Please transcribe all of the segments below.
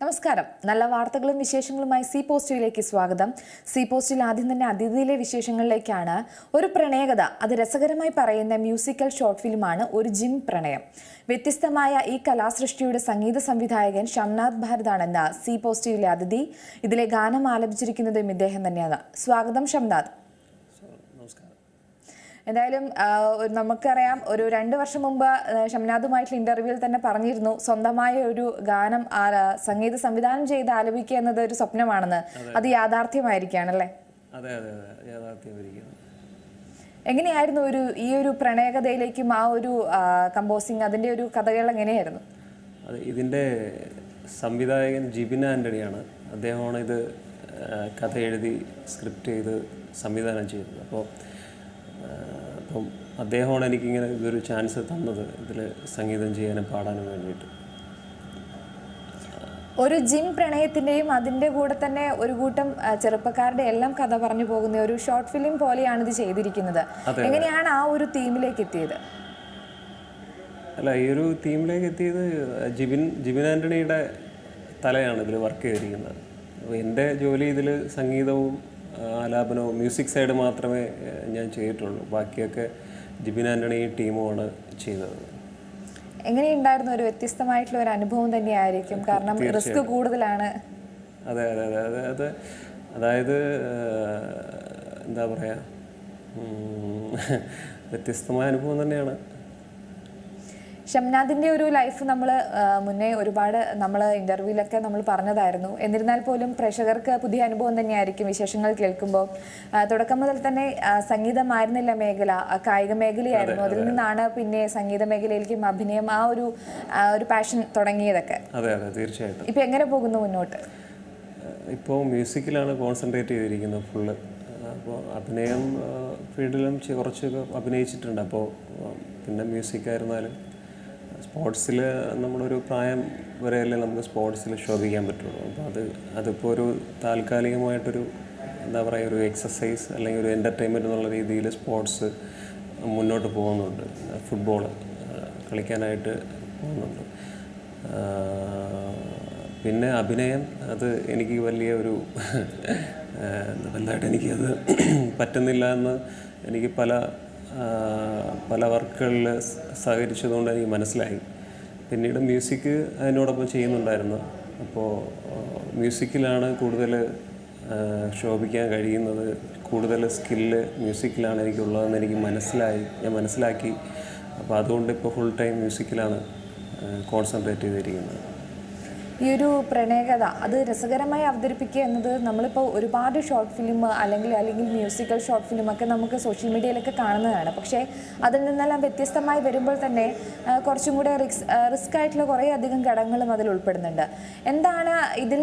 നമസ്കാരം. നല്ല വാർത്തകളും വിശേഷങ്ങളുമായി സി പോസ്റ്റിലേക്ക് സ്വാഗതം. സി പോസ്റ്റിൽ ആദ്യം തന്നെ അതിഥിയിലെ വിശേഷങ്ങളിലേക്കാണ്. ഒരു പ്രണയകഥ അത് രസകരമായി പറയുന്ന മ്യൂസിക്കൽ ഷോർട്ട് ഫിലിമാണ് ഒരു ജിം പ്രണയം. വ്യത്യസ്തമായ ഈ കലാസൃഷ്ടിയുടെ സംഗീത സംവിധായകൻ ഷംനാഥ് ഭാരതാണെന്ന സി പോസ്റ്റിലെ അതിഥി ഇതിലെ ഗാനം ആലപിച്ചിരിക്കുന്നതും ഇദ്ദേഹം തന്നെയാണ്. സ്വാഗതം ഷംനാഥ്. എന്തായാലും നമുക്കറിയാം ഒരു രണ്ട് വർഷം മുമ്പ് ഷംനാഥുമായിട്ടുള്ള ഇന്റർവ്യൂവിൽ തന്നെ പറഞ്ഞിരുന്നു സ്വന്തമായ ഒരു ഗാനം ആ- സംഗീത സംവിധാനം ചെയ്ത് ആലപിക്കുക എന്നത് ഒരു സ്വപ്നമാണെന്ന്. അത് യാഥാർത്ഥ്യമായിരിക്കുകയാണല്ലേ അതെ അതെ അതെ യാഥാർത്ഥ്യമായിരിക്കുന്നു എങ്ങനെയായിരുന്നു ഒരു ഈ ഒരു പ്രണയകഥയിലേക്കും ആ ഒരു കമ്പോസിങ് അതിന്റെ ഒരു കഥകൾ എങ്ങനെയായിരുന്നു? അത് ഇതിന്റെ സംവിധായകൻ ജിബിൻ ആന്റണിയാണ് അദ്ദേഹമാണ് ഇത് കഥ എഴുതി സ്ക്രിപ്റ്റ് ചെയ്ത് സംവിധാനം ചെയ്തത്. അപ്പോൾ അപ്പം അദ്ദേഹമാണ് എനിക്കിങ്ങനെ ഇതൊരു ചാൻസ് തന്നത് ഇതിൽ സംഗീതം ചെയ്യാനും പാടാനും വേണ്ടിയിട്ട്. ഒരു ജിം പ്രണയത്തിന്റെയും അതിന്റെ കൂടെ തന്നെ ഒരു കൂട്ടം ചെറുപ്പക്കാരുടെ എല്ലാം കഥ പറഞ്ഞു പോകുന്ന ഒരു ഷോർട്ട് ഫിലിം പോലെയാണ് ഇത് ചെയ്തിരിക്കുന്നത്. എങ്ങനെയാണ് ആ ഒരു തീമിലേക്ക് എത്തിയത്? അല്ല ഈ ഒരു തീമിലേക്ക് എത്തിയത് ജിബിൻ ജിബിൻ ആന്റണിയുടെ തലയാണ് ഇതിൽ വർക്ക് ചെയ്തിരിക്കുന്നത്. അപ്പോൾ എന്റെ ജോലി ഇതിൽ സംഗീതവും ആലാപനവും മ്യൂസിക് സൈഡ് മാത്രമേ ഞാൻ ചെയ്തിട്ടുള്ളൂ. ബാക്കിയൊക്കെ ജിബിൻ ആന്റണി ടീമുമാണ് ചെയ്തത്. എങ്ങനെയുണ്ടായിരുന്നു? ഒരു വ്യത്യസ്തമായിട്ടുള്ള ഒരു അനുഭവം തന്നെയായിരിക്കും. കാരണം റിസ്ക് കൂടുതലാണ്. അതെ അതെ അതെ അതെ അതെ അതായത് എന്താ പറയുക വ്യത്യസ്തമായ അനുഭവം തന്നെയാണ്. ഷംനാഥിന്റെ ഒരു ലൈഫ് നമ്മൾ മുന്നേ ഒരുപാട് നമ്മൾ ഇന്റർവ്യൂവിലൊക്കെ നമ്മൾ പറഞ്ഞതായിരുന്നു. എന്നിരുന്നാൽ പോലും പ്രേക്ഷകർക്ക് പുതിയ അനുഭവം തന്നെയായിരിക്കും വിശേഷങ്ങൾ കേൾക്കുമ്പോൾ. തുടക്കം മുതൽ തന്നെ സംഗീതമായിരുന്നില്ല മേഖല കായിക മേഖലയായിരുന്നു. അതിൽ നിന്നാണ് പിന്നെ സംഗീത മേഖലയിലേക്കും അഭിനയം ആ ഒരു ഒരു പാഷൻ തുടങ്ങിയതൊക്കെ. അതെ അതെ തീർച്ചയായിട്ടും. ഇപ്പൊ എങ്ങനെ പോകുന്നു മുന്നോട്ട്? ഇപ്പോൾ മ്യൂസിക്കിലാണ് കോൺസെൻട്രേറ്റ് ചെയ്തിരിക്കുന്നത് ഫുള്ള് അപ്പോൾ അഭിനയം ഫീൽഡിലും കുറച്ചൊക്കെ അഭിനയിച്ചിട്ടുണ്ട്. അപ്പോൾ പിന്നെ മ്യൂസിക് ആയിരുന്നാലും സ്പോർട്സിൽ നമ്മളൊരു പ്രായം വരെയല്ലേ നമുക്ക് സ്പോർട്സിൽ ശോഭിക്കാൻ പറ്റുള്ളൂ. അപ്പോൾ അത് അതിപ്പോൾ ഒരു താൽക്കാലികമായിട്ടൊരു എന്താ പറയുക ഒരു എക്സസൈസ് അല്ലെങ്കിൽ ഒരു എന്റർടൈൻമെന്റ് എന്നുള്ള രീതിയിൽ സ്പോർട്സ് മുന്നോട്ട് പോകുന്നുണ്ട്. ഫുട്ബോൾ കളിക്കാനായിട്ട് പോകുന്നുണ്ട്. പിന്നെ അഭിനയം അത് എനിക്ക് വലിയ ഒരു വലുതായിട്ട് എനിക്കത് പറ്റുന്നില്ല എന്ന് എനിക്ക് പല പല വർക്കുകളിൽ സഹകരിച്ചതുകൊണ്ട് എനിക്ക് മനസ്സിലായി. പിന്നീട് മ്യൂസിക് അതിനോടൊപ്പം ചെയ്യുന്നുണ്ടായിരുന്നു. അപ്പോൾ മ്യൂസിക്കിലാണ് കൂടുതൽ ശോഭിക്കാൻ കഴിയുന്നത്. കൂടുതൽ സ്കില്ല് മ്യൂസിക്കിലാണ് എനിക്കുള്ളതെന്ന് എനിക്ക് മനസ്സിലായി. ഞാൻ മനസ്സിലാക്കി. അപ്പോൾ അതുകൊണ്ട് ഇപ്പോൾ ഫുൾ ടൈം മ്യൂസിക്കിലാണ് കോൺസെൻട്രേറ്റ് ചെയ്തിരിക്കുന്നത്. ഈ ഒരു പ്രണയകഥ അത് രസകരമായി അവതരിപ്പിക്കുക എന്നത് നമ്മളിപ്പോൾ ഒരുപാട് ഷോർട്ട് ഫിലിം അല്ലെങ്കിൽ അല്ലെങ്കിൽ മ്യൂസിക്കൽ ഷോർട്ട് ഫിലിം ഒക്കെ നമുക്ക് സോഷ്യൽ മീഡിയയിലൊക്കെ കാണുന്നതാണ്. പക്ഷേ അതിൽ നിന്നെല്ലാം വ്യത്യസ്തമായി വരുമ്പോൾ തന്നെ കുറച്ചും കൂടെ റിക്സ് റിസ്ക് ആയിട്ടുള്ള കുറേ അധികം ഘടകങ്ങളും അതിൽ ഉൾപ്പെടുന്നുണ്ട്. എന്താണ് ഇതിൽ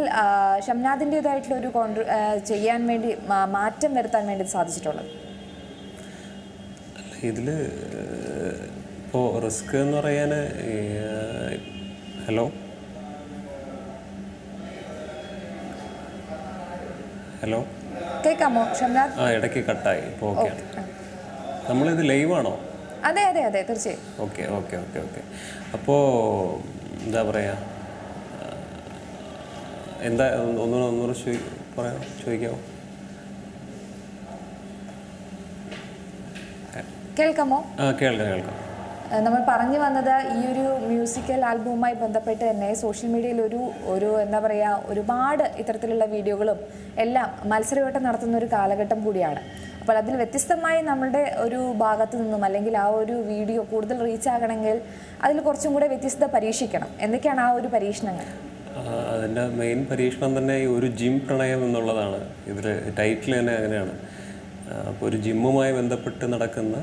ഷംനാഥിന്റെതായിട്ടുള്ള ഒരു കോൺട്രി ചെയ്യാൻ വേണ്ടി മാറ്റം വരുത്താൻ വേണ്ടി സാധിച്ചിട്ടുള്ളത്? ഇതിൽ ഇപ്പോൾ റിസ്ക് എന്ന് പറയാൻ ഹലോ ഹലോ? കേൾക്കാമോ? ഷംനാഥ് ആ ഇടയ്ക്ക് കട്ടായി. ഇപ്പോൾ ഓക്കെ. നമ്മളിത് ലൈവാണോ അതെ അതെ അതെ തീർച്ചയായും. Okay okay okay okay. അപ്പോൾ എന്താ പറയുക എന്താ ഒന്നുകൂടെ ഒന്നുകൂടെ ചോദി പറയാം ചോദിക്കാമോ കേൾക്കാമോ? ആ കേൾക്കാം കേൾക്കാം. നമ്മൾ പറഞ്ഞു വന്നത് ഈ ഒരു മ്യൂസിക്കൽ ആൽബവുമായി ബന്ധപ്പെട്ട് തന്നെ സോഷ്യൽ മീഡിയയിൽ ഒരു ഒരു എന്താ പറയുക ഒരുപാട് ഇത്തരത്തിലുള്ള വീഡിയോകളും എല്ലാം മത്സരയോട്ടം നടത്തുന്ന ഒരു കാലഘട്ടം കൂടിയാണ്. അപ്പോൾ അതിൽ വ്യത്യസ്തമായി നമ്മളുടെ ഒരു ഭാഗത്തു നിന്നും അല്ലെങ്കിൽ ആ ഒരു വീഡിയോ കൂടുതൽ റീച്ച് ആകണമെങ്കിൽ അതിൽ കുറച്ചും കൂടെ വ്യത്യസ്തത പരീക്ഷിക്കണം. എന്തൊക്കെയാണ് ആ ഒരു പരീക്ഷണങ്ങൾ? അതിന്റെ മെയിൻ പരീക്ഷണം തന്നെ ഒരു ജിം പ്രണയം എന്നുള്ളതാണ്. ഇതിൽ ടൈറ്റിൽ തന്നെ അങ്ങനെയാണ്. അപ്പോൾ ഒരു ജിമ്മുമായി ബന്ധപ്പെട്ട് നടക്കുന്ന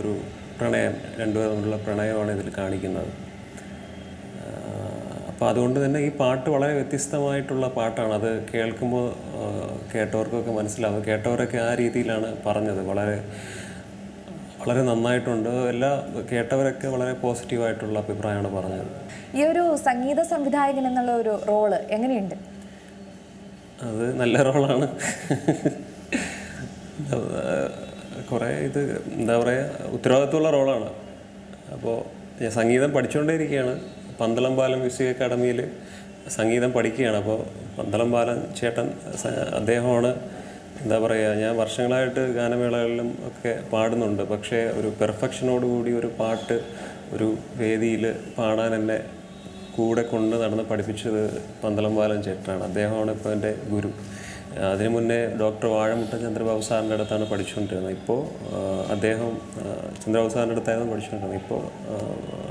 ഒരു പ്രണയം രണ്ടുപേർ തമ്മിലുള്ള പ്രണയമാണ് ഇതിൽ കാണിക്കുന്നത്. അപ്പോൾ അതുകൊണ്ട് തന്നെ ഈ പാട്ട് വളരെ വ്യത്യസ്തമായിട്ടുള്ള പാട്ടാണ്. അത് കേൾക്കുമ്പോൾ കേട്ടവർക്കൊക്കെ മനസ്സിലാവും. കേട്ടവരൊക്കെ ആ രീതിയിലാണ് പറഞ്ഞത്. വളരെ വളരെ നന്നായിട്ടുണ്ട്. എല്ലാ കേട്ടവരൊക്കെ വളരെ പോസിറ്റീവായിട്ടുള്ള അഭിപ്രായമാണ് പറഞ്ഞത്. ഈ ഒരു സംഗീത സംവിധായകൻ എന്നുള്ള ഒരു റോൾ എങ്ങനെയുണ്ട്? അത് നല്ല റോളാണ്. കുറേ ഇത് എന്താ പറയുക ഉത്തരവാദിത്വമുള്ള റോളാണ്. അപ്പോൾ ഞാൻ സംഗീതം പഠിച്ചുകൊണ്ടേ ഇരിക്കുകയാണ് പന്തളം പാലം മ്യൂസിക് അക്കാഡമിയിൽ സംഗീതം പഠിക്കുകയാണ് അപ്പോൾ പന്തളം ബാലൻ ചേട്ടൻ അദ്ദേഹമാണ് എന്താ പറയുക ഞാൻ വർഷങ്ങളായിട്ട് ഗാനമേളകളിലും ഒക്കെ പാടുന്നുണ്ട്. പക്ഷേ ഒരു പെർഫെക്ഷനോട് കൂടി ഒരു പാട്ട് ഒരു വേദിയിൽ പാടാൻ എന്നെ കൂടെ കൊണ്ട് നടന്ന് പഠിപ്പിച്ചത് പന്തളം ബാലൻ ചേട്ടനാണ്. അദ്ദേഹമാണ് ഇപ്പോൾ എന്റെ ഗുരു. അതിനു മുന്നേ ഡോക്ടർ വാഴമുട്ട ചന്ദ്രബാബു സാറിന്റെ അടുത്താണ് പഠിച്ചുകൊണ്ടിരുന്നത്. ഇപ്പോൾ അദ്ദേഹം ചന്ദ്രബാബു സാറിന്റെ അടുത്തായിരുന്നു പഠിച്ചുകൊണ്ടിരുന്നത്. ഇപ്പോൾ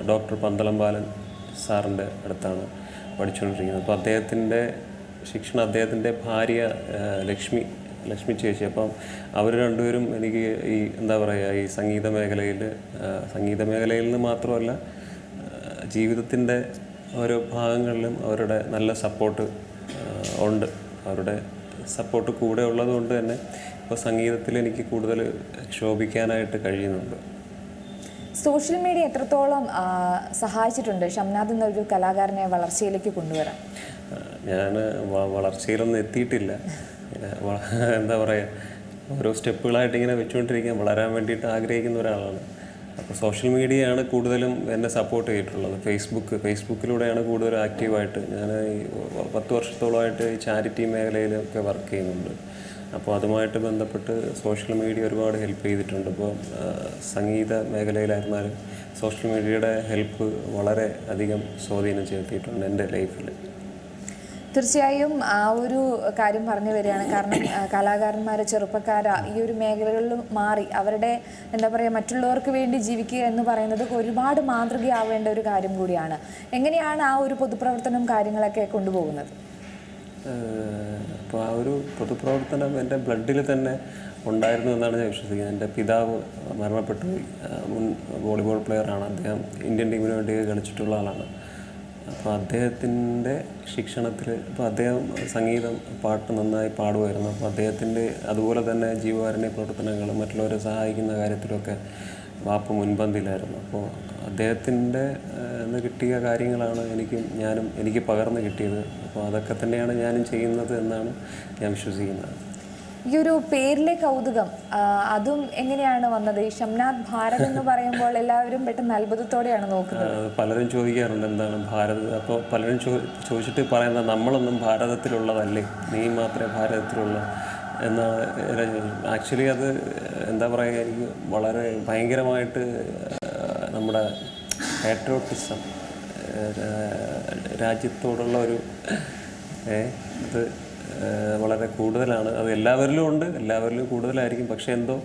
ഡോക്ടർ പന്തളം ബാലൻ സാറിന്റെ അടുത്താണ് പഠിച്ചുകൊണ്ടിരിക്കുന്നത്. അപ്പോൾ അദ്ദേഹത്തിന്റെ ശിക്ഷണം അദ്ദേഹത്തിന്റെ ഭാര്യ ലക്ഷ്മി ലക്ഷ്മി ചേച്ചി. അപ്പം അവർ രണ്ടുപേരും എനിക്ക് ഈ എന്താ പറയുക ഈ സംഗീത മേഖലയിൽ സംഗീത മേഖലയിൽ നിന്ന് മാത്രമല്ല ജീവിതത്തിന്റെ ഓരോ ഭാഗങ്ങളിലും അവരുടെ നല്ല സപ്പോർട്ട് ഉണ്ട്. അവരുടെ സപ്പോർട്ട് കൂടെ ഉള്ളതുകൊണ്ട് തന്നെ ഇപ്പോൾ സംഗീതത്തിൽ എനിക്ക് കൂടുതൽ ശോഭിക്കാനായിട്ട് കഴിയുന്നുണ്ട്. സോഷ്യൽ മീഡിയ എത്രത്തോളം സഹായിച്ചിട്ടുണ്ട്? ഷംനാഥ് എന്നൊരു കലാകാരനെ വളർച്ചയിലേക്ക് കൊണ്ടുവരാൻ. ഞാൻ വളർച്ചയിലൊന്നും എത്തിയിട്ടില്ല. എന്താ പറയുക ഓരോ സ്റ്റെപ്പുകളായിട്ട് ഇങ്ങനെ വെച്ചുകൊണ്ടിരിക്കാൻ വളരാൻ വേണ്ടിയിട്ട് ആഗ്രഹിക്കുന്ന ഒരാളാണ്. അപ്പോൾ സോഷ്യൽ മീഡിയയാണ് കൂടുതലും എന്നെ സപ്പോർട്ട് ചെയ്തിട്ടുള്ളത്. ഫേസ്ബുക്ക് ഫേസ്ബുക്കിലൂടെയാണ് കൂടുതൽ ആക്റ്റീവായിട്ട് ഞാൻ പത്ത് വർഷത്തോളമായിട്ട് ഈ ചാരിറ്റി മേഖലയിലൊക്കെ വർക്ക് ചെയ്യുന്നുണ്ട്. അപ്പോൾ അതുമായിട്ട് ബന്ധപ്പെട്ട് സോഷ്യൽ മീഡിയ ഒരുപാട് ഹെൽപ്പ് ചെയ്തിട്ടുണ്ട്. ഇപ്പോൾ സംഗീത മേഖലയിലായിരുന്നാലും സോഷ്യൽ മീഡിയയുടെ ഹെൽപ്പ് വളരെ അധികം സ്വാധീനം ചെലുത്തിയിട്ടുണ്ട് എന്റെ ലൈഫിൽ തീർച്ചയായും ആ ഒരു കാര്യം പറഞ്ഞു വരികയാണ്. കാരണം കലാകാരന്മാർ ചെറുപ്പക്കാർ ഈ ഒരു മേഖലകളിൽ മാറി. അവരുടെ എന്താ പറയുക മറ്റുള്ളവർക്ക് വേണ്ടി ജീവിക്കുക എന്ന് പറയുന്നത് ഒരുപാട് മാതൃകയാവേണ്ട ഒരു കാര്യം കൂടിയാണ്. എങ്ങനെയാണ് ആ ഒരു പൊതുപ്രവർത്തനം കാര്യങ്ങളൊക്കെ കൊണ്ടുപോകുന്നത്? അപ്പോൾ ആ ഒരു പൊതുപ്രവർത്തനം എന്റെ ബ്ലഡിൽ തന്നെ ഉണ്ടായിരുന്നു എന്നാണ് ഞാൻ വിശ്വസിക്കുന്നത്. എന്റെ പിതാവ് മരണപ്പെട്ടു. മുൻ വോളിബോൾ പ്ലെയറാണ്. അദ്ദേഹം ഇന്ത്യൻ ടീമിന് വേണ്ടി കളിച്ചിട്ടുള്ള ആളാണ്. അപ്പോൾ അദ്ദേഹത്തിന്റെ ശിക്ഷണത്തിൽ ഇപ്പോൾ അദ്ദേഹം സംഗീതം പാട്ട് നന്നായി പാടുമായിരുന്നു. അപ്പോൾ അദ്ദേഹത്തിന്റെ അതുപോലെ തന്നെ ജീവകാരുണ്യ പ്രവർത്തനങ്ങൾ മറ്റുള്ളവരെ സഹായിക്കുന്ന കാര്യത്തിലൊക്കെ വാപ്പ് മുൻപന്തിയിലായിരുന്നു. അപ്പോൾ അദ്ദേഹത്തിന്റെ നിന്ന് കിട്ടിയ കാര്യങ്ങളാണ് എനിക്കും ഞാനും എനിക്ക് പകർന്നു കിട്ടിയത്. അപ്പോൾ അതൊക്കെ തന്നെയാണ് ഞാനും ചെയ്യുന്നത് എന്നാണ് ഞാൻ വിശ്വസിക്കുന്നത്. ഈ ഒരു പേരിലെ കൗതുകം അതും എങ്ങനെയാണ് വന്നത്? ഈ ഷംനാഥ് ഭാരത് എന്ന് പറയുമ്പോൾ എല്ലാവരും പെട്ടെന്ന് അത്ഭുതത്തോടെയാണ് നോക്കുന്നത്. പലരും ചോദിക്കാറുണ്ട് എന്താണ് ഭാരത്? അപ്പോൾ പലരും ചോദിച്ചിട്ട് പറയുന്നത് നമ്മളൊന്നും ഭാരതത്തിലുള്ളതല്ലേ? നീ മാത്രമേ ഭാരതത്തിലുള്ള എന്നാണ് ആക്ച്വലി അത് എന്താ പറയുക എനിക്ക് വളരെ ഭയങ്കരമായിട്ട് നമ്മുടെ പാട്രോട്ടിസം രാജ്യത്തോടുള്ള ഒരു ഇത് വളരെ കൂടുതലാണ്. അത് എല്ലാവരിലും ഉണ്ട് എല്ലാവരിലും കൂടുതലായിരിക്കും. പക്ഷേ എന്തോ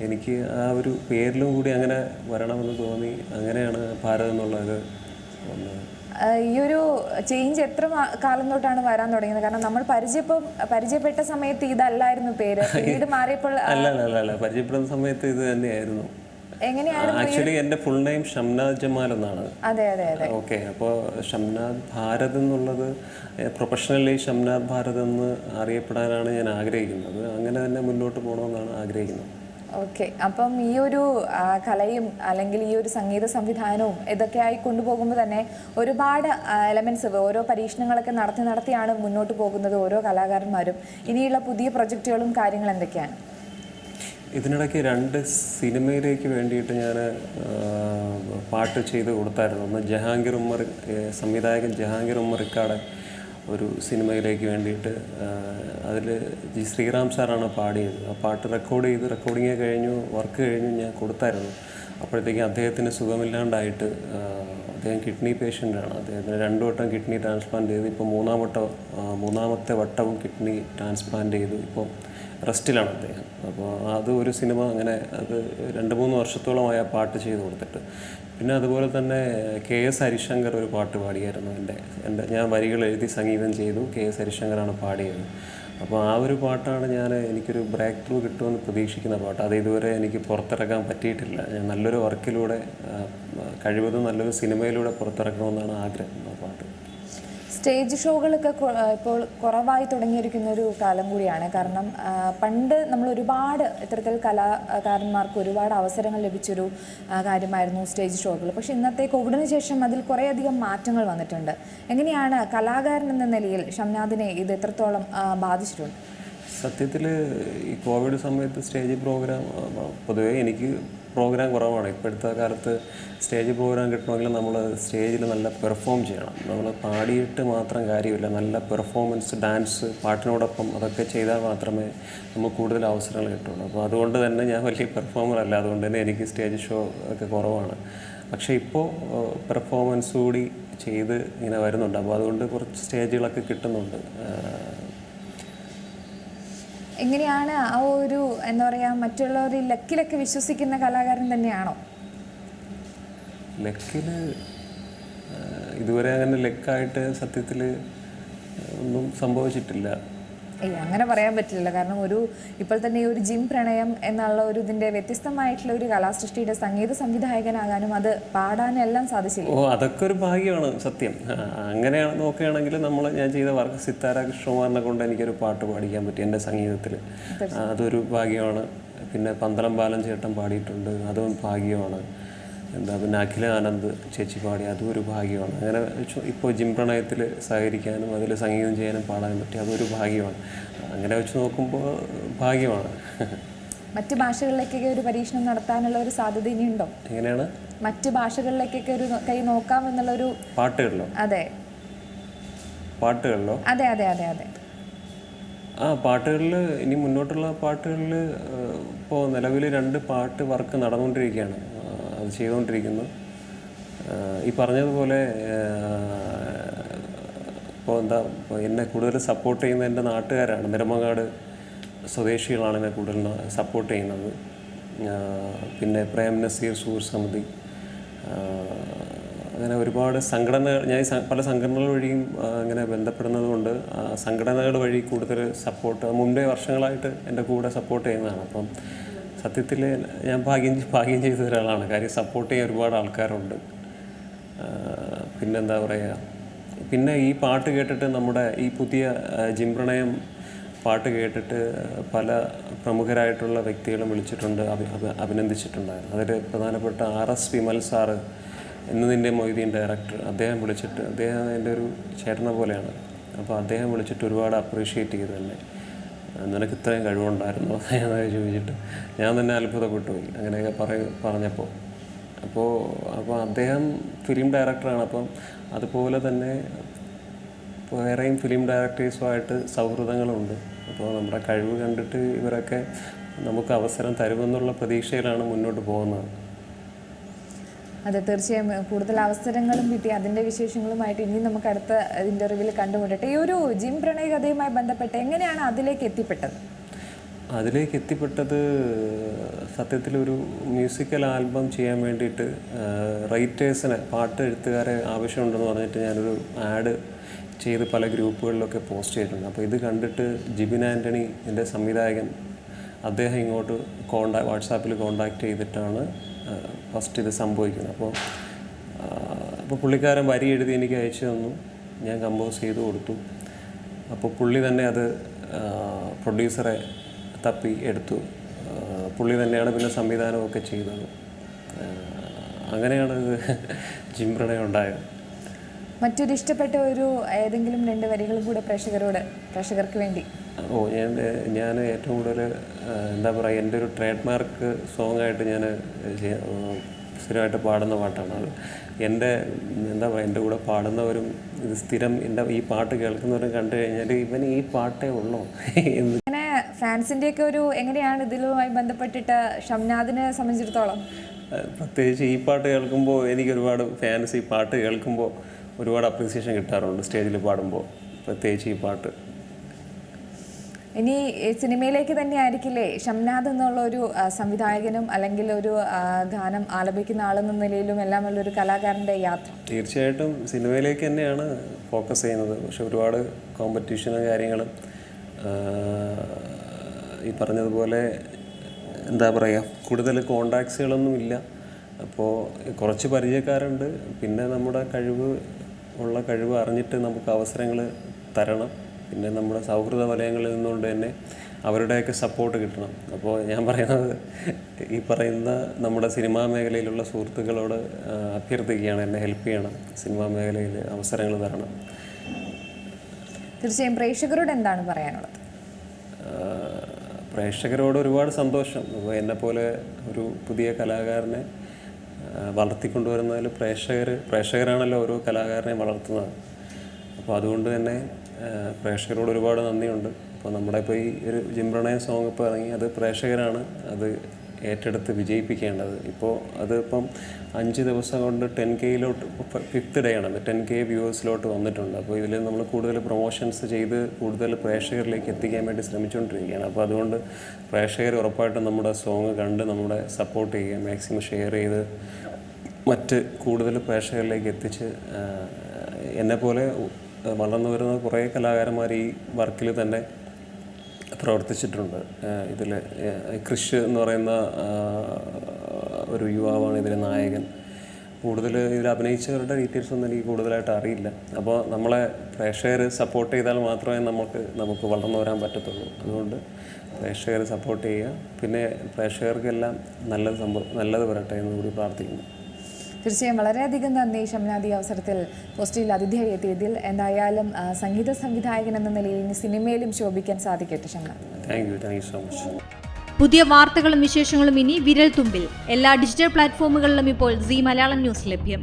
എനിക്ക് ആ ഒരു പേരിലും കൂടി അങ്ങനെ വരണമെന്ന് തോന്നി. അങ്ങനെയാണ് ഭാരത് എന്നുള്ളത് വന്നത് ഈ ഒരു ചേഞ്ച് എത്ര കാലം തൊട്ടാണ് വരാൻ തുടങ്ങിയത്? കാരണം നമ്മൾ പരിചയപ്പോ പരിചയപ്പെട്ട സമയത്ത് ഇതല്ലായിരുന്നു പേര്. പിന്നീട് മാറിയപ്പോൾ അല്ല അല്ല അല്ല. പരിചയപ്പെടുന്ന സമയത്ത് ഇത് തന്നെയായിരുന്നു. ആക്ച്വലി എന്റെ ഫുൾ നെയിം ഷംനാദ് ജമാൽ എന്നാണ്. അതെ അതെ അതെ. ഓക്കെ അപ്പോൾ ഷംനാദ് ഭാരത് എന്നുള്ളത് പ്രൊഫഷണലി ഷംനാദ് ഭാരത് എന്ന് അറിയപ്പെടാനാണ് ഞാൻ ആഗ്രഹിക്കുന്നത്. അങ്ങനെ തന്നെ മുന്നോട്ട് പോകണമെന്നാണ് ആഗ്രഹിക്കുന്നത്. ഓക്കെ അപ്പം ഈ ഒരു കലയും അല്ലെങ്കിൽ ഈ ഒരു സംഗീത സംവിധാനവും ഇതൊക്കെ ആയി കൊണ്ടുപോകുമ്പോൾ തന്നെ ഒരുപാട് എലമെന്റ്സ് ഓരോ പരീക്ഷണങ്ങളൊക്കെ നടത്തി നടത്തിയാണ് മുന്നോട്ട് പോകുന്നത് ഓരോ കലാകാരന്മാരും. ഇനിയുള്ള പുതിയ പ്രൊജക്റ്റുകളും കാര്യങ്ങളും എന്തൊക്കെയാണ്? ഇതിനിടയ്ക്ക് രണ്ട് സിനിമയിലേക്ക് വേണ്ടിയിട്ട് ഞാൻ പാട്ട് ചെയ്ത് കൊടുത്തായിരുന്നു. ഒന്ന് ജഹാംഗീർ ഉമ്മർ സംവിധായകൻ ജഹാംഗീർ ഉമ്മറിക്കാട് ഒരു സിനിമയിലേക്ക് വേണ്ടിയിട്ട് അതിൽ ജി ശ്രീറാം സാറാണ് പാടിയത്. ആ പാട്ട് റെക്കോർഡ് ചെയ്ത് റെക്കോർഡിങ് കഴിഞ്ഞു വർക്ക് കഴിഞ്ഞു ഞാൻ കൊടുത്തായിരുന്നു. അപ്പോഴത്തേക്കും അദ്ദേഹത്തിന് സുഖമില്ലാണ്ടായിട്ട് അദ്ദേഹം കിഡ്നി പേഷ്യന്റാണ് അദ്ദേഹത്തിന് രണ്ടു വട്ടം കിഡ്നി ട്രാൻസ്പ്ലാന്റ് ചെയ്ത്. ഇപ്പോൾ മൂന്നാം വട്ടം മൂന്നാമത്തെ വട്ടവും കിഡ്നി ട്രാൻസ്പ്ലാന്റ് ചെയ്തു. ഇപ്പോൾ റെസ്റ്റിലാണ് അദ്ദേഹം. അപ്പോൾ അത് ഒരു സിനിമ അങ്ങനെ അത് രണ്ട് മൂന്ന് വർഷത്തോളമായി പാട്ട് ചെയ്ത് കൊടുത്തിട്ട്. പിന്നെ അതുപോലെ തന്നെ കെ എസ് ഹരിശങ്കർ ഒരു പാട്ട് പാടിയായിരുന്നു എന്റെ എന്റെ ഞാൻ വരികൾ എഴുതി സംഗീതം ചെയ്തു കെ എസ് ഹരിശങ്കറാണ് പാടിയത്. അപ്പോൾ ആ ഒരു പാട്ടാണ് ഞാൻ എനിക്കൊരു ബ്രേക്ക് ത്രൂ കിട്ടുമെന്ന് പ്രതീക്ഷിക്കുന്ന പാട്ട്. അത് ഇതുവരെ എനിക്ക് പുറത്തിറക്കാൻ പറ്റിയിട്ടില്ല. ഞാൻ നല്ലൊരു വർക്കിലൂടെ കഴിവതും നല്ലൊരു സിനിമയിലൂടെ പുറത്തിറക്കണമെന്നാണ് ആഗ്രഹം ആ പാട്ട്. സ്റ്റേജ് ഷോകളൊക്കെ ഇപ്പോൾ കുറവായി തുടങ്ങിയിരിക്കുന്ന ഒരു കാലം കൂടിയാണ്. കാരണം പണ്ട് നമ്മൾ ഒരുപാട് ഇത്തരത്തിൽ കലാകാരന്മാർക്ക് ഒരുപാട് അവസരങ്ങൾ ലഭിച്ചൊരു കാര്യമായിരുന്നു സ്റ്റേജ് ഷോകൾ. പക്ഷേ ഇന്നത്തെ കോവിഡിന് ശേഷം അതിൽ കുറേയധികം മാറ്റങ്ങൾ വന്നിട്ടുണ്ട്. എങ്ങനെയാണ് കലാകാരൻ എന്ന നിലയിൽ ഷംനാഥിനെ ഇത് എത്രത്തോളം ബാധിച്ചിട്ടുണ്ട്? സത്യത്തിൽ ഈ കോവിഡ് സമയത്ത് സ്റ്റേജ് പ്രോഗ്രാം പൊതുവേ എനിക്ക് പ്രോഗ്രാം കുറവാണ്. ഇപ്പോഴത്തെ കാലത്ത് സ്റ്റേജ് പ്രോഗ്രാം കിട്ടണമെങ്കിൽ നമ്മൾ സ്റ്റേജിൽ നല്ല പെർഫോം ചെയ്യണം. നമ്മൾ പാടിയിട്ട് മാത്രം കാര്യമില്ല. നല്ല പെർഫോമൻസ് ഡാൻസ് പാട്ടിനോടൊപ്പം അതൊക്കെ ചെയ്താൽ മാത്രമേ നമുക്ക് കൂടുതൽ അവസരങ്ങൾ കിട്ടുള്ളൂ. അപ്പോൾ അതുകൊണ്ട് തന്നെ ഞാൻ വലിയ പെർഫോമർ അല്ല. അതുകൊണ്ട് തന്നെ എനിക്ക് സ്റ്റേജ് ഷോ ഒക്കെ കുറവാണ്. പക്ഷേ ഇപ്പോൾ പെർഫോമൻസ് കൂടി ചെയ്ത് ഇങ്ങനെ വരുന്നുണ്ട്. അപ്പോൾ അതുകൊണ്ട് കുറച്ച് സ്റ്റേജുകളൊക്കെ കിട്ടുന്നുണ്ട്. എങ്ങനെയാണ് ആ ഒരു എന്താ പറയുക മറ്റുള്ളവർ ലക്കിലൊക്കെ വിശ്വസിക്കുന്ന കലാകാരൻ തന്നെയാണോ? ലക്കിൽ ഇതുവരെ അങ്ങനെ ലക്കായിട്ട് സത്യത്തിൽ ഒന്നും സംഭവിച്ചിട്ടില്ല. ഏയ് അങ്ങനെ പറയാൻ പറ്റില്ല കാരണം ഒരു ഇപ്പോൾ തന്നെ ഈ ഒരു ജിം പ്രണയം എന്നുള്ള ഒരു ഇതിന്റെ വ്യത്യസ്തമായിട്ടുള്ള ഒരു കലാസൃഷ്ടിയുടെ സംഗീത സംവിധായകനാകാനും അത് പാടാനെല്ലാം എല്ലാം സാധിച്ചില്ല? ഓ അതൊക്കെ ഒരു ഭാഗ്യമാണ് സത്യം. അങ്ങനെയാണ് നോക്കുകയാണെങ്കിൽ നമ്മൾ ഞാൻ ചെയ്ത വർക്ക് സിത്താര കൃഷ്ണകുമാറിനെ കൊണ്ട് എനിക്കൊരു പാട്ട് പാടിക്കാൻ പറ്റി എന്റെ സംഗീതത്തിൽ. അതൊരു ഭാഗ്യമാണ്. പിന്നെ പന്തളം ബാലൻ ചേട്ടൻ പാടിയിട്ടുണ്ട് അതും ഭാഗ്യമാണ്. എന്താ പിന്നെ അഖില ആനന്ദ് ചേച്ചി പാടി അതും ഒരു ഭാഗ്യമാണ്. അങ്ങനെ ഇപ്പോൾ ജിം പ്രണയത്തിൽ സഹകരിക്കാനും അതിൽ സംഗീതം ചെയ്യാനും പാടാനും പറ്റി അതൊരു ഭാഗ്യമാണ്. അങ്ങനെ വെച്ച് നോക്കുമ്പോൾ ഭാഗ്യമാണ്. മറ്റ് ഭാഷകളിലേക്കൊക്കെ ഒരു പരീക്ഷണം നടത്താനുള്ള ഒരു സാധ്യത ഇനിയുണ്ടോ? എങ്ങനെയാണ്? മറ്റ് ഭാഷകളിലേക്കൊക്കെ ഒരു കൈ നോക്കാം എന്നുള്ളൊരു പാട്ടുകളിലോ? അതെ. പാട്ടുകളിലോ? അതെ അതെ അതെ അതെ. ആ പാട്ടുകളിൽ ഇനി മുന്നോട്ടുള്ള പാട്ടുകളിൽ ഇപ്പോൾ നിലവിൽ രണ്ട് പാട്ട് വർക്ക് നടന്നുകൊണ്ടിരിക്കുകയാണ്. അത് ചെയ്തുകൊണ്ടിരിക്കുന്നു. ഈ പറഞ്ഞതുപോലെ ഇപ്പോൾ എന്താ എന്നെ കൂടുതൽ സപ്പോർട്ട് ചെയ്യുന്ന എന്റെ നാട്ടുകാരാണ്. നിരമങ്ങാട് സ്വദേശികളാണ് എന്നെ കൂടുതൽ സപ്പോർട്ട് ചെയ്യുന്നത്. പിന്നെ പ്രേം നസീർ സൂർ സമിതി. അങ്ങനെ ഒരുപാട് സംഘടനകൾ ഞാൻ പല സംഘടനകൾ വഴിയും ഇങ്ങനെ ബന്ധപ്പെടുന്നത് കൊണ്ട് സംഘടനകൾ വഴി കൂടുതൽ സപ്പോർട്ട് മുമ്പേ വർഷങ്ങളായിട്ട് എന്റെ കൂടെ സപ്പോർട്ട് ചെയ്യുന്നതാണ്. അപ്പം സത്യത്തിൽ ഞാൻ ഭാഗ്യം ഭാഗ്യം ചെയ്ത ഒരാളാണ്. കാര്യം സപ്പോർട്ട് ചെയ്യാൻ ഒരുപാട് ആൾക്കാരുണ്ട്. പിന്നെന്താ പറയുക പിന്നെ ഈ പാട്ട് കേട്ടിട്ട് നമ്മുടെ ഈ പുതിയ ജിംപ്രണയം പാട്ട് കേട്ടിട്ട് പല പ്രമുഖരായിട്ടുള്ള വ്യക്തികളും വിളിച്ചിട്ടുണ്ട് അഭി അഭി- അഭിനന്ദിച്ചിട്ടുണ്ടായിരുന്നു. അതിൽ പ്രധാനപ്പെട്ട ആർ എസ് വിമൽ സാറ് ഇന്ന് നിന്റെ മൊയ്തീൻ ഡയറക്ടർ അദ്ദേഹം വിളിച്ചിട്ട് അദ്ദേഹം എന്റെ ഒരു ചേട്ടനെ പോലെയാണ്. അപ്പോൾ അദ്ദേഹം വിളിച്ചിട്ട് ഒരുപാട് അപ്രീഷിയേറ്റ് ചെയ്തു തന്നെ നിനക്ക് ഇത്രയും കഴിവുണ്ടായിരുന്നു? എന്നൊക്കെ ചോദിച്ചിട്ട് ഞാൻ തന്നെ അത്ഭുതപ്പെട്ടു. അങ്ങനെയൊക്കെ പറയ പറഞ്ഞപ്പോൾ. അപ്പോൾ അപ്പോൾ അദ്ദേഹം ഫിലിം ഡയറക്ടറാണ് അപ്പം അതുപോലെ തന്നെ വേറെയും ഫിലിം ഡയറക്ടേഴ്സുമായിട്ട് സൗഹൃദങ്ങളുണ്ട്. അപ്പോൾ നമ്മുടെ കഴിവ് കണ്ടിട്ട് ഇവരൊക്കെ നമുക്ക് അവസരം തരുമെന്നുള്ള പ്രതീക്ഷയിലാണ് മുന്നോട്ട് പോകുന്നത്. അതെ തീർച്ചയായും. കൂടുതൽ അവസരങ്ങളും കിട്ടി. അതിന്റെ വിശേഷങ്ങളുമായിട്ട് ഇനി നമുക്ക് അടുത്ത ഇന്റർവ്യൂവിൽ കണ്ടുമുട്ടട്ടെ. ഈ ഒരു ജിം പ്രണയ കഥയുമായി ബന്ധപ്പെട്ട് എങ്ങനെയാണ് അതിലേക്ക് എത്തിപ്പെട്ടത്? അതിലേക്ക് എത്തിപ്പെട്ടത് സത്യത്തിൽ ഒരു മ്യൂസിക്കൽ ആൽബം ചെയ്യാൻ വേണ്ടിയിട്ട് റൈറ്റേഴ്സിന് പാട്ട് എഴുത്തുകാരെ ആവശ്യമുണ്ടെന്ന് പറഞ്ഞിട്ട് ഞാനൊരു ആഡ് ചെയ്ത് പല ഗ്രൂപ്പുകളിലൊക്കെ പോസ്റ്റ് ചെയ്തിട്ടുണ്ട്. അപ്പോൾ ഇത് കണ്ടിട്ട് ജിബിൻ ആന്റണി എന്റെ സംവിധായകൻ അദ്ദേഹം ഇങ്ങോട്ട് കോണ്ടാ വാട്സാപ്പിൽ കോണ്ടാക്ട് ചെയ്തിട്ടാണ് ഫസ്റ്റ് ഇത് സംഭവിക്കുന്നത് അപ്പോൾ അപ്പോൾ പുള്ളിക്കാരൻ വരി എഴുതി എനിക്ക് അയച്ചു തന്നു. ഞാൻ കമ്പോസ് ചെയ്ത് കൊടുത്തു. അപ്പോൾ പുള്ളി തന്നെ അത് പ്രൊഡ്യൂസറെ തപ്പി എടുത്തു. പുള്ളി തന്നെയാണ് പിന്നെ സംവിധാനമൊക്കെ ചെയ്തത്. അങ്ങനെയാണ് ഇത് ജിംപ്രണയം ഉണ്ടായത്. മറ്റൊരു ഇഷ്ടപ്പെട്ട ഒരു ഏതെങ്കിലും രണ്ട് വരികളും കൂടെ പ്രേക്ഷകരോട് പ്രേക്ഷകർക്ക് വേണ്ടി. ഓ ഞാൻ ഞാൻ ഏറ്റവും കൂടുതൽ എന്താ പറയുക എന്റെ ഒരു ട്രേഡ് മാർക്ക് സോങ് ആയിട്ട് ഞാൻ സ്ഥിരമായിട്ട് പാടുന്ന പാട്ടാണ്. അത് എന്റെ എന്താ പറയുക എന്റെ കൂടെ പാടുന്നവരും ഇത് സ്ഥിരം എന്റെ ഈ പാട്ട് കേൾക്കുന്നവരും കണ്ടു കഴിഞ്ഞാൽ ഇവൻ ഈ പാട്ടേ ഉള്ളൂ. എന്ന് ഫാൻസിന്റെ ഫാൻസിന്റെയൊക്കെ ഒരു എങ്ങനെയാണ് ഇതിലുമായി ബന്ധപ്പെട്ടിട്ട് ഷംനാദിനെ സംബന്ധിച്ചിടത്തോളം? പ്രത്യേകിച്ച് ഈ പാട്ട് കേൾക്കുമ്പോൾ എനിക്ക് ഒരുപാട് ഫാൻസ് ഈ പാട്ട് കേൾക്കുമ്പോൾ ഒരുപാട് അപ്രീസിയേഷൻ കിട്ടാറുണ്ട് സ്റ്റേജിൽ പാടുമ്പോൾ. പ്രത്യേകിച്ച് ഈ പാട്ട്. ഇനി സിനിമയിലേക്ക് തന്നെ ആയിരിക്കില്ലേ? ഷംനാഥ് എന്നുള്ള ഒരു സംവിധായകനും അല്ലെങ്കിൽ ഒരു ഗാനം ആലപിക്കുന്ന ആളെന്ന നിലയിലും എല്ലാം ഉള്ള ഒരു കലാകാരന്റെ യാത്ര. തീർച്ചയായിട്ടും സിനിമയിലേക്ക് തന്നെയാണ് ഫോക്കസ് ചെയ്യുന്നത്. പക്ഷെ ഒരുപാട് കോമ്പറ്റീഷനും കാര്യങ്ങളും ഈ പറഞ്ഞതുപോലെ എന്താ പറയുക കൂടുതൽ കോണ്ടാക്ട്സുകളൊന്നും ഇല്ല. അപ്പോൾ കുറച്ച് പരിചയക്കാരുണ്ട്. പിന്നെ നമ്മുടെ കഴിവ് ഉള്ള കഴിവ് അറിഞ്ഞിട്ട് നമുക്ക് അവസരങ്ങൾ തരണം. പിന്നെ നമ്മുടെ സൗഹൃദ വലയങ്ങളിൽ നിന്നുകൊണ്ട് തന്നെ അവരുടെയൊക്കെ സപ്പോർട്ട് കിട്ടണം. അപ്പോൾ ഞാൻ പറയുന്നത് ഈ പറയുന്ന നമ്മുടെ സിനിമാ മേഖലയിലുള്ള സുഹൃത്തുക്കളോട് അഭ്യർത്ഥിക്കുകയാണ് എന്നെ ഹെൽപ്പ് ചെയ്യണം സിനിമാ മേഖലയിൽ അവസരങ്ങൾ തരണം. തീർച്ചയായും പ്രേക്ഷകരോട് എന്താണ് പറയാനുള്ളത്? പ്രേക്ഷകരോട് ഒരുപാട് സന്തോഷം. അപ്പോൾ എന്നെപ്പോലെ ഒരു പുതിയ കലാകാരനെ വളർത്തിക്കൊണ്ടുവരുന്നതിൽ പ്രേക്ഷകർ പ്രേക്ഷകരാണല്ലോ ഓരോ കലാകാരനെ വളർത്തുന്നത്. അപ്പോൾ അതുകൊണ്ട് തന്നെ പ്രേക്ഷകരോട് ഒരുപാട് നന്ദിയുണ്ട്. അപ്പോൾ നമ്മുടെ ഇപ്പോൾ ഈ ഒരു ജിംബ്രണയ സോങ് ഇപ്പോൾ ഇറങ്ങി അത് പ്രേക്ഷകരാണ് അത് ഏറ്റെടുത്ത് വിജയിപ്പിക്കേണ്ടത്. ഇപ്പോൾ അതിപ്പം അഞ്ച് ദിവസം കൊണ്ട് ടെൻ കെയിലോട്ട് ഫിഫ്ത്ത് ഡേ ആണ്. ടെൻ കെ വ്യൂവേഴ്സിലോട്ട് വന്നിട്ടുണ്ട്. അപ്പോൾ ഇതിൽ നമ്മൾ കൂടുതൽ പ്രൊമോഷൻസ് ചെയ്ത് കൂടുതൽ പ്രേക്ഷകരിലേക്ക് എത്തിക്കാൻ വേണ്ടി ശ്രമിച്ചുകൊണ്ടിരിക്കുകയാണ് അപ്പോൾ അതുകൊണ്ട് പ്രേക്ഷകർ ഉറപ്പായിട്ടും നമ്മുടെ സോങ് കണ്ട് നമ്മുടെ സപ്പോർട്ട് ചെയ്യുക മാക്സിമം ഷെയർ ചെയ്ത് മറ്റ് കൂടുതൽ പ്രേക്ഷകരിലേക്ക് എത്തിച്ച് എന്നെപ്പോലെ വളർന്നു വരുന്ന കുറേ കലാകാരന്മാർ ഈ വർക്കിൽ തന്നെ പ്രവർത്തിച്ചിട്ടുണ്ട്. ഇതിൽ കൃഷ് എന്ന് പറയുന്ന ഒരു യുവാവാണ് ഇതിലെ നായകൻ. കൂടുതൽ ഇതിൽ അഭിനയിച്ചവരുടെ ഡീറ്റെയിൽസ് ഒന്നും എനിക്ക് കൂടുതലായിട്ട് അറിയില്ല. അപ്പോൾ നമ്മളെ പ്രേക്ഷകർ സപ്പോർട്ട് ചെയ്താൽ മാത്രമേ നമുക്ക് നമുക്ക് വളർന്നു വരാൻ പറ്റത്തുള്ളൂ. അതുകൊണ്ട് പ്രേക്ഷകർ സപ്പോർട്ട് ചെയ്യുക. പിന്നെ പ്രേക്ഷകർക്കെല്ലാം നല്ലത് സംഭവം നല്ലത് വരട്ടെ എന്ന് കൂടി പ്രാർത്ഥിക്കുന്നു. തീർച്ചയായും വളരെയധികം നന്ദി ഷംനാദി അവസരത്തിൽ പോസ്റ്റിൽ അതിഥിയായി എത്തിയതിൽ. എന്തായാലും സംഗീത സംവിധായകൻ എന്ന നിലയിൽ ഇനി സിനിമയിലും ശോഭിക്കാൻ സാധിക്കട്ടെ Shamnad thank you thank you so much പുതിയ വാർത്തകളും വിശേഷങ്ങളും ഇനി വിരൽ തുമ്പിൽ എല്ലാ ഡിജിറ്റൽ പ്ലാറ്റ്ഫോമുകളിലും ഇപ്പോൾ സി മലയാളം ന്യൂസ് ലഭ്യം.